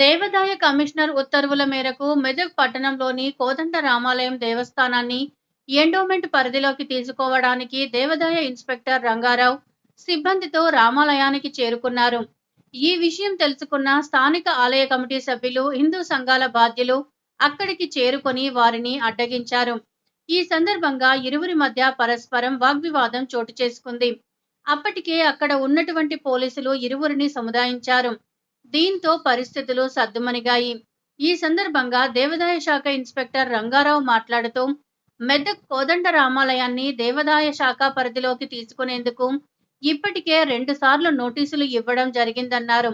దేవాదాయ కమిషనర్ ఉత్తర్వుల మేరకు మెదక్ పట్టణంలోని కోదండ రామాలయం దేవస్థానాన్ని ఎండోమెంట్ పరిధిలోకి తీసుకోవడానికి దేవాదాయ ఇన్స్పెక్టర్ రంగారావు సిబ్బందితో రామాలయానికి చేరుకున్నారు. ఈ విషయం తెలుసుకున్న స్థానిక ఆలయ కమిటీ సభ్యులు హిందూ సంఘాల బాధ్యులు అక్కడికి చేరుకొని వారిని అడ్డగించారు. ఈ సందర్భంగా ఇరువురి మధ్య పరస్పరం వాగ్వివాదం చోటు చేసుకుంది. అప్పటికే అక్కడ ఉన్నటువంటి పోలీసులు ఇరువురిని సముదాయించారు. దీంతో పరిస్థితులు సద్దుమణిగాయి. ఈ సందర్భంగా దేవాదాయ శాఖ ఇన్స్పెక్టర్ రంగారావు మాట్లాడుతూ మెదక్ కోదండ రామాలయాన్ని దేవాదాయ శాఖ పరిధిలోకి తీసుకునేందుకు ఇప్పటికే రెండు సార్లు నోటీసులు ఇవ్వడం జరిగిందన్నారు.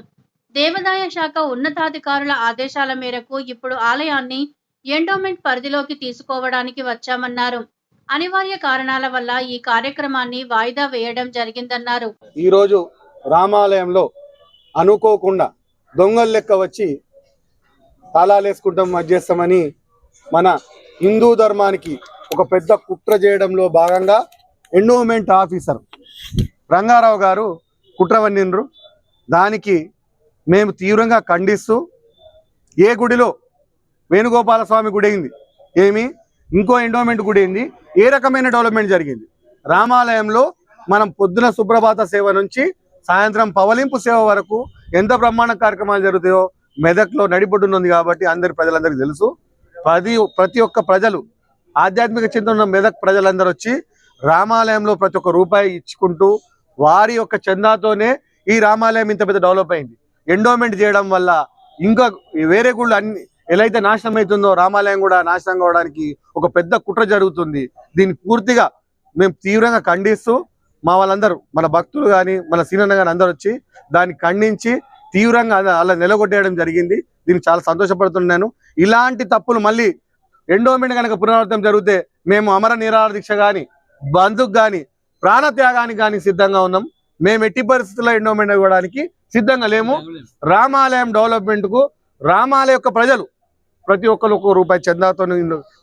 దేవాదాయ శాఖ ఉన్నతాధికారుల ఆదేశాల మేరకు ఇప్పుడు ఆలయాన్ని ఎండోమెంట్ పరిధిలోకి తీసుకోవడానికి వచ్చామన్నారు. అనివార్య కారణాల వల్ల ఈ కార్యక్రమాన్ని వాయిదా వేయడం జరిగిందన్నారు. ఈరోజు రామాలయంలో అనుకోకుండా దొంగలు లెక్క వచ్చి తాళాలు వేసుకుంటాం మధ్యస్థమని మన హిందూ ధర్మానికి ఒక పెద్ద కుట్ర చేయడంలో భాగంగా ఎండోమెంట్ ఆఫీసర్ రంగారావు గారు కుట్ర వన్నిండ్రు. దానికి మేము తీవ్రంగా ఖండిస్తూ ఏ గుడిలో వేణుగోపాల స్వామి గుడి అయింది ఏమి? ఇంకో ఎండోమెంట్ గుడి అయింది ఏ రకమైన డెవలప్మెంట్ జరిగింది? రామాలయంలో మనం పొద్దున సుప్రభాత సేవ నుంచి సాయంత్రం పవలింపు సేవ వరకు ఎంత బ్రహ్మాండ కార్యక్రమాలు జరుగుతాయో మెదక్లో నడిపొట్టున్నది కాబట్టి అందరి ప్రజలందరికీ తెలుసు. ప్రతి ప్రతి ఒక్క ప్రజలు ఆధ్యాత్మిక చింతన ఉన్న మెదక్ ప్రజలందరూ వచ్చి రామాలయంలో ప్రతి ఒక్క రూపాయి ఇచ్చుకుంటూ వారి యొక్క చందాతోనే ఈ రామాలయం ఇంత పెద్ద డెవలప్ అయింది. ఎండోమెంట్ చేయడం వల్ల ఇంకా వేరే గుళ్ళు అన్ని ఎలా అయితే నాశనం అవుతుందో రామాలయం కూడా నాశనం కావడానికి ఒక పెద్ద కుట్ర జరుగుతుంది. దీన్ని పూర్తిగా మేము తీవ్రంగా ఖండిస్తూ మా వాళ్ళందరూ మన భక్తులు కానీ మన సీనన్న కానీ అందరూ వచ్చి దాన్ని ఖండించి తీవ్రంగా అలా- నిలగొట్టేయడం జరిగింది. దీనికి చాలా సంతోషపడుతున్నాను. ఇలాంటి తప్పులు మళ్ళీ ఎండోమెంట్ కనుక పునరావృతం జరిగితే మేము అమర నిరాహార దీక్ష కానీ బంధుకు కానీ ప్రాణత్యాగానికి కానీ సిద్ధంగా ఉన్నాం. మేము ఎట్టి పరిస్థితుల్లో ఎండోమెంట్ ఇవ్వడానికి సిద్ధంగా లేము. రామాలయం డెవలప్మెంట్కు రామాలయ యొక్క ప్రజలు ప్రతి ఒక్కరు ఒక్క రూపాయి చందాతో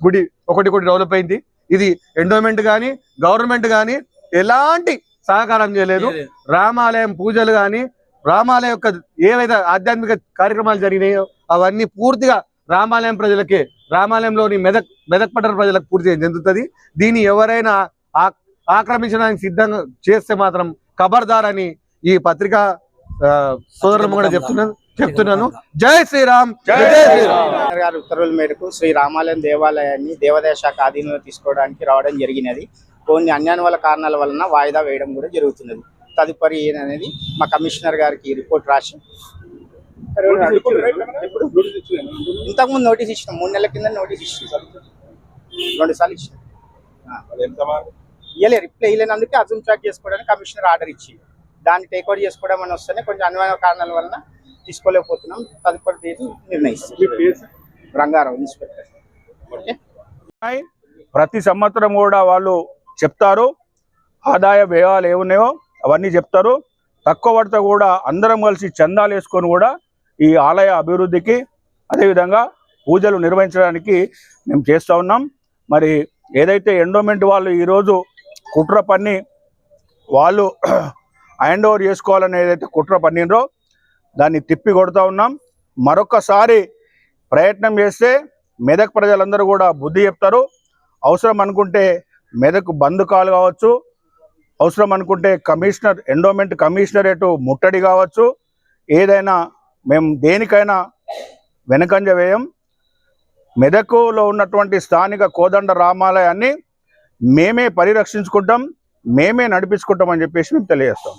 గుడి ఒకటి ఒకటి డెవలప్ అయింది. ఇది ఎండోమెంట్ కానీ గవర్నమెంట్ కానీ ఎలాంటి సహకారం చేయలేదు. రామాలయం పూజలు కానీ రామాలయం యొక్క ఏవైతే ఆధ్యాత్మిక కార్యక్రమాలు జరిగినాయో అవన్నీ పూర్తిగా రామాలయం ప్రజలకే రామాలయంలోని మెదక్ మెదక్ పట్టణ ప్రజలకు పూర్తిగా చెందుతుంది. దీన్ని ఎవరైనా ఆ- ఆక్రమించడానికి సిద్ధంగా చేస్తే మాత్రం ఖబర్దార్ అని ఈ పత్రిక సోదరులు కూడా చెప్తున్నాను చెప్తున్నాను. జై శ్రీరామ్. జై శ్రీరామ్. గారి ఉత్తర్వుల మేరకు శ్రీ రామాలయం దేవాలయాన్ని దేవాదాయ శాఖ ఆధీనంలో తీసుకోవడానికి రావడం జరిగినది. కొన్ని అన్యాన్వల కారణాల వలన వాయిదా వేయడం కూడా జరుగుతున్నది. తదుపరి ఏంటనేది మా కమిషనర్ గారికి రిపోర్ట్ రాసి ఇంతకుముందు నోటీస్ ఇచ్చినాం మూడు నెలల కింద నోటీస్ ఇచ్చినాం రెండు సార్లు ఇచ్చినాం. ఇయ్యలే రిప్లై ఇవ్వలేనందుకే అజూమ్ ట్రాక్ చేసుకోవడానికి కమిషనర్ ఆర్డర్ ఇచ్చి దాన్ని టేక్అవుట్ చేసుకోవడం అని వస్తేనే కొంచెం అన్వయ కారణాల వలన తీసుకోలేకపోతున్నాం. తదుపరి తేదీ నిర్ణయిస్తాం. రంగారావు ఇన్స్పెక్టర్. ప్రతి సంవత్సరం కూడా వాళ్ళు చెప్తారు. ఆదాయ వ్యయాలు ఏమున్నాయో అవన్నీ చెప్తారు. తక్కువ పడితే కూడా అందరం కలిసి చందాలు వేసుకొని కూడా ఈ ఆలయ అభివృద్ధికి అదేవిధంగా పూజలు నిర్వహించడానికి మేము చేస్తూ ఉన్నాం. మరి ఏదైతే ఎండోమెంట్ వాళ్ళు ఈరోజు కుట్ర పన్ని వాళ్ళు హ్యాండ్ ఓవర్ చేసుకోవాలని ఏదైతే కుట్ర పన్నిండ్రో దాన్ని తిప్పి కొడుతూ ఉన్నాం. మరొకసారి ప్రయత్నం చేస్తే మెదక్ ప్రజలందరూ కూడా బుద్ధి చెప్తారు. అవసరం అనుకుంటే మెదక్ బంధుకాలు కావచ్చు అవసరం అనుకుంటే కమిషనర్ ఎండోమెంట్ కమిషనరేటు ముట్టడి కావచ్చు. ఏదైనా మేము దేనికైనా వెనకంజ వేయం. మెదకులో ఉన్నటువంటి స్థానిక కోదండ రామాలయాన్ని మేమే పరిరక్షించుకుంటాం మేమే నడిపించుకుంటాం అని చెప్పేసి మేము తెలియజేస్తాం.